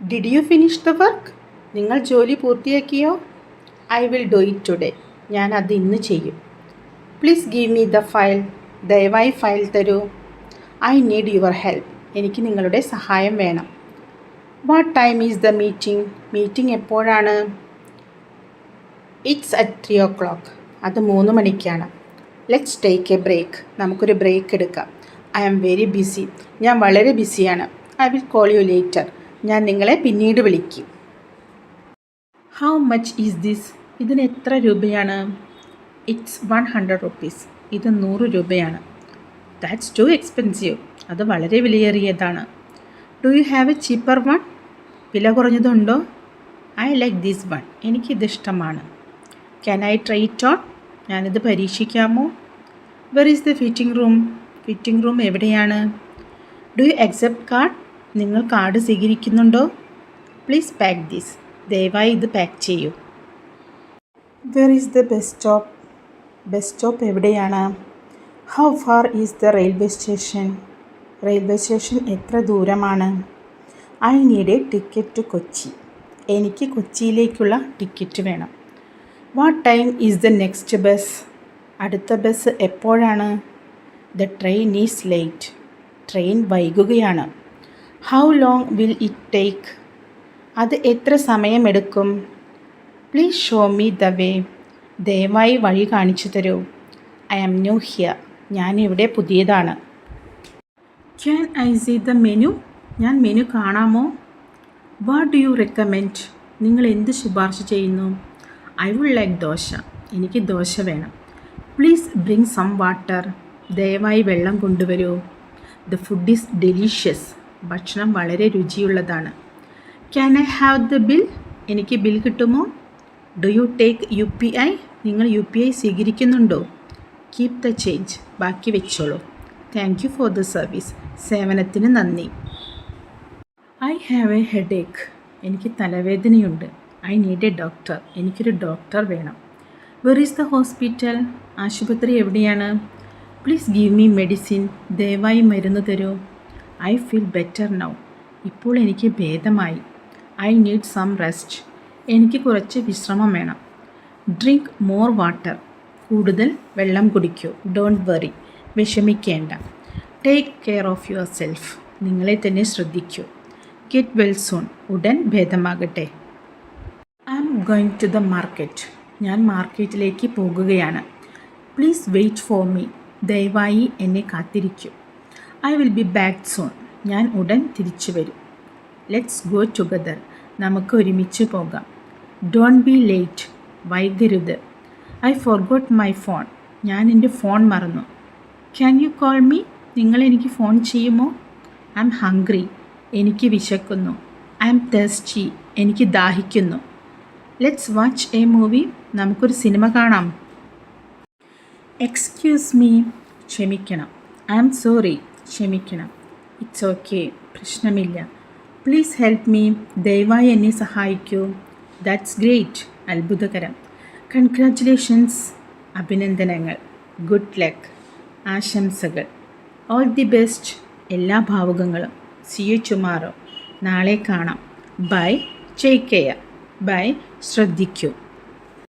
Did you finish the work നിങ്ങൾ ജോലി പൂർത്തിയാക്കിയോ? I will do it today ഞാൻ അത് ഇന്ന് ചെയ്യും. Please give me the file ദയവായി ഫയൽ തരൂ. ഐ നീഡ് യുവർ ഹെൽപ്പ് എനിക്ക് നിങ്ങളുടെ സഹായം വേണം. What time is the meeting meeting എപ്പോഴാണ്? It's at three o'clock അത് മൂന്ന് മണിക്കാണ്. ലെറ്റ്സ് ടേക്ക് എ ബ്രേക്ക് നമുക്കൊരു ബ്രേക്ക് എടുക്കാം. ഐ ആം വെരി ബിസി ഞാൻ വളരെ ബിസിയാണ് I will call you later ഞാൻ നിങ്ങളെ പിന്നീട് വിളിക്കും. ഹൗ മച്ച് ഈസ് ദിസ് ഇതിന് എത്ര രൂപയാണ്? ഇറ്റ്സ് വൺ ഹൺഡ്രഡ് റുപ്പീസ് ഇത് നൂറ് രൂപയാണ്. ദാറ്റ്സ് ടു എക്സ്പെൻസീവ് അത് വളരെ വിലയേറിയതാണ്. Do you have a cheaper one വില കുറഞ്ഞതുണ്ടോ? ഐ ലൈക്ക് ദിസ് വൺ എനിക്കിത് ഇഷ്ടമാണ്. Can I try it on ഞാനിത് പരീക്ഷിക്കാമോ? Where is the fitting room fitting room എവിടെയാണ്? ഡു യു അക്സെപ്റ്റ് കാർഡ് നിങ്ങൾ കാർഡ് സ്വീകരിക്കുന്നുണ്ടോ? പ്ലീസ് പാക്ക് ദിസ് ദയവായി ഇത് പാക്ക് ചെയ്യൂ. Where is the bus stop bus stop എവിടെയാണ്? How far is the railway station railway station എത്ര ദൂരമാണ്? I need a ticket to Kochi എനിക്ക് കൊച്ചിയിലേക്കുള്ള ടിക്കറ്റ് വേണം. What time is the next bus അടുത്ത ബസ് എപ്പോഴാണ്? The train is late train വൈകുകയാണ്. How long will it take അത് എത്ര സമയമെടുക്കും? Please show me the way ദയവായി വഴി കാണിച്ചു തരൂ. ഐ ആം ന്യൂ ഹിയർ ഞാൻ ഇവിടെ പുതിയതാണ്. Can I see the menu ഞാൻ മെനു കാണാമോ? വാട്ട് ഡു യു റെക്കമെൻഡ് നിങ്ങൾ എന്ത് ശുപാർശ ചെയ്യുന്നു? I would like dosa. എനിക്ക് ദോശ വേണം. പ്ലീസ് ബ്രിങ് സം വാട്ടർ ദയവായി വെള്ളം കൊണ്ടുവരൂ. ദ ഫുഡ് ഈസ് ഡെലീഷ്യസ് ഭക്ഷണം വളരെ രുചിയുള്ളതാണ്. Can I have the bill എനിക്ക് ബിൽ കിട്ടുമോ? Do you take U P I നിങ്ങൾ യു പി ഐ സ്വീകരിക്കുന്നുണ്ടോ? കീപ് ദ ചേഞ്ച് ബാക്കി വെച്ചോളൂ. Thank you for the service സേവനത്തിന് നന്ദി. I have a headache എനിക്ക് തലവേദനയുണ്ട്. ഐ നീഡ് എ ഡോക്ടർ എനിക്കൊരു ഡോക്ടർ വേണം. വെർ ഈസ് ദ ഹോസ്പിറ്റൽ ആശുപത്രി എവിടെയാണ്? പ്ലീസ് ഗീവ് മീ മെഡിസിൻ ദയവായി മരുന്ന് തരൂ. ഐ ഫീൽ ബെറ്റർ നൗ ഇപ്പോൾ എനിക്ക് ഭേദമായി. ഐ നീഡ് സം റെസ്റ്റ് എനിക്ക് കുറച്ച് വിശ്രമം വേണം. ഡ്രിങ്ക് മോർ വാട്ടർ കൂടുതൽ വെള്ളം കുടിക്കൂ. ഡോണ്ട് വറി വിഷമിക്കേണ്ട. Take care of yourself നിങ്ങളെ തന്നെ ശ്രദ്ധിക്കൂ. ഗെറ്റ് വെൽ സൂൺ ഉടൻ ഭേദമാകട്ടെ. I'm going to the market ഞാൻ മാർക്കറ്റിലേക്ക് പോകുകയാണ്. പ്ലീസ് വെയിറ്റ് ഫോർ മീ ദയവായി എന്നെ കാത്തിരിക്കൂ. I will be back soon ഞാൻ ഉടൻ തിരിച്ചു വരും. ലെറ്റ്സ് ഗോ ടുഗദർ നമുക്ക് ഒരുമിച്ച് പോകാം. ഡോണ്ട് ബി ലേറ്റ് വൈകരുത്. ഐ ഫോർഗോട്ട് മൈ ഫോൺ ഞാൻ എന്റെ ഫോൺ മറന്നു. ക്യാൻ യു കോൾ മീ നിങ്ങൾ എനിക്ക് ഫോൺ ചെയ്യുമോ? ഐ എം ഹംഗ്രി എനിക്ക് വിശക്കുന്നു. ഐ എം തെസ്റ്റി എനിക്ക് ദാഹിക്കുന്നു. ലെറ്റ്സ് വാച്ച് എ മൂവി നമുക്കൊരു സിനിമ കാണാം. എക്സ്ക്യൂസ് മീ ക്ഷമിക്കണം. ഐ എം സോറി ക്ഷമിക്കണം. ഇറ്റ്സ് ഓക്കെ പ്രശ്നമില്ല. പ്ലീസ് ഹെൽപ്പ് മീ ദയവായി എന്നെ സഹായിക്കൂ. ദാറ്റ്സ് ഗ്രേറ്റ് അത്ഭുതകരം. കൺഗ്രാറ്റുലേഷൻസ് അഭിനന്ദനങ്ങൾ. ഗുഡ് ലക്ക് ആശംസകൾ. ഓൾ ദി ബെസ്റ്റ് എല്ലാ ഭാവുകങ്ങളും. സി യു ടുമാറോ നാളെ കാണാം. ബൈ ചേക്കയ ബൈ ശ്രദ്ധിക്കൂ.